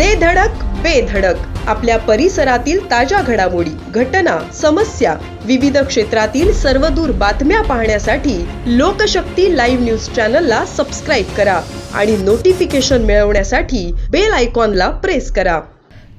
दे धडक बेधडक आपल्या परिसरातील ताज्या घडामोडी घटना समस्या विविध क्षेत्रातील सर्वदूर बातम्या पाहण्यासाठी लोकशक्ती लाईव्ह न्यूज चॅनलला सबस्क्राईब करा आणि नोटिफिकेशन मिळवण्यासाठी बेल आयकॉनला प्रेस करा.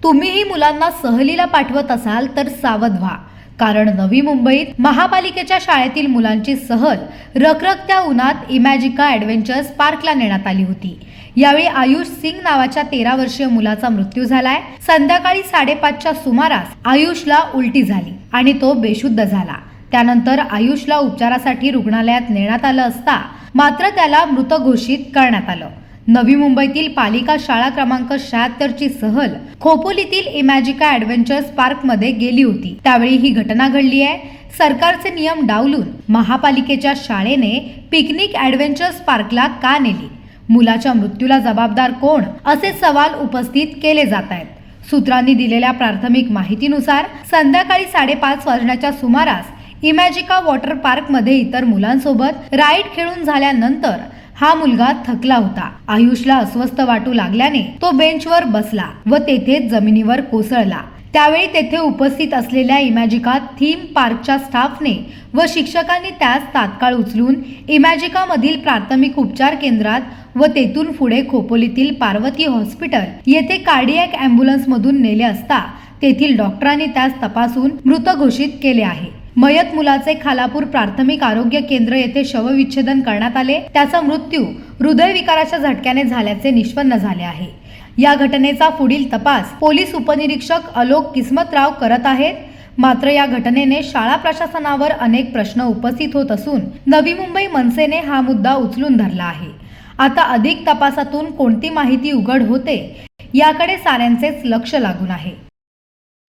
तुम्हीही मुलांना सहलीला पाठवत असाल तर सावध व्हा. कारण नवी मुंबईत महापालिकेच्या शाळेतील मुलांची सहल रखरखत्या उन्हात इमॅजिका ॲडव्हेंचर्स पार्कला नेण्यात आली होती. यावेळी आयुष सिंग नावाच्या तेरा वर्षीय मुलाचा मृत्यू झालाय. संध्याकाळी साडेपाचच्या सुमारास आयुषला उलटी झाली आणि तो बेशुद्ध झाला. त्यानंतर आयुषला उपचारासाठी रुग्णालयात नेण्यात आलं असता मात्र त्याला मृत घोषित करण्यात आलं. नवी मुंबईतील पालिका शाळा क्रमांक शहात्तरची सहल खोपोलीतील इमॅजिका ॲडव्हेंचर्स पार्कमध्ये गेली होती. त्यावेळी ही घटना घडली आहे. सरकारचे नियम डावलून महापालिकेच्या शाळेने पिकनिक ॲडव्हेंचर्स पार्कला का नेली? मुलाच्या मृत्यूला जबाबदार कोण? असे सवाल उपस्थित केले जात आहेत. सूत्रांनी दिलेल्या प्राथमिक माहितीनुसार संध्याकाळी साडेपाच वाजण्याच्या सुमारास इमॅजिका वॉटर पार्कमध्ये इतर मुलांसोबत राईड खेळून झाल्यानंतर हा मुलगा थकला होता. आयुषला अस्वस्थ वाटू लागल्याने तो बेंचवर बसला व तेथे जमिनीवर कोसळला. त्यावेळी तेथे उपस्थित असलेल्या इमॅजिका थीम पार्कच्या स्टाफने व शिक्षकांनी त्यास तात्काळ उचलून इमॅजिका मधील प्राथमिक उपचार केंद्रात व तेथून पुढे खोपोलीतील पार्वती हॉस्पिटल येथे कार्डियक अँब्युलन्स मधून नेले असता तेथील डॉक्टरांनी त्यास तपासून मृत घोषित केले आहे. मयत मुलाचे खालापूर प्राथमिक आरोग्य केंद्र येथे शवविच्छेदन करण्यात आले. त्याचा मृत्यू हृदयविकाराच्या झटक्याने झाल्याचे निष्पन्न झाले आहे. या घटनेचा पुढील तपास पोलीस उपनिरीक्षक अलोक किस्मतराव करत आहेत. मात्र या घटनेने शाळा प्रशासनावर अनेक प्रश्न उपस्थित होत असून नवी मुंबई मनसेने हा मुद्दा उचलून धरला आहे. आता अधिक तपासातून कोणती माहिती उघड होते याकडे साऱ्यांचेच लक्ष लागून आहे.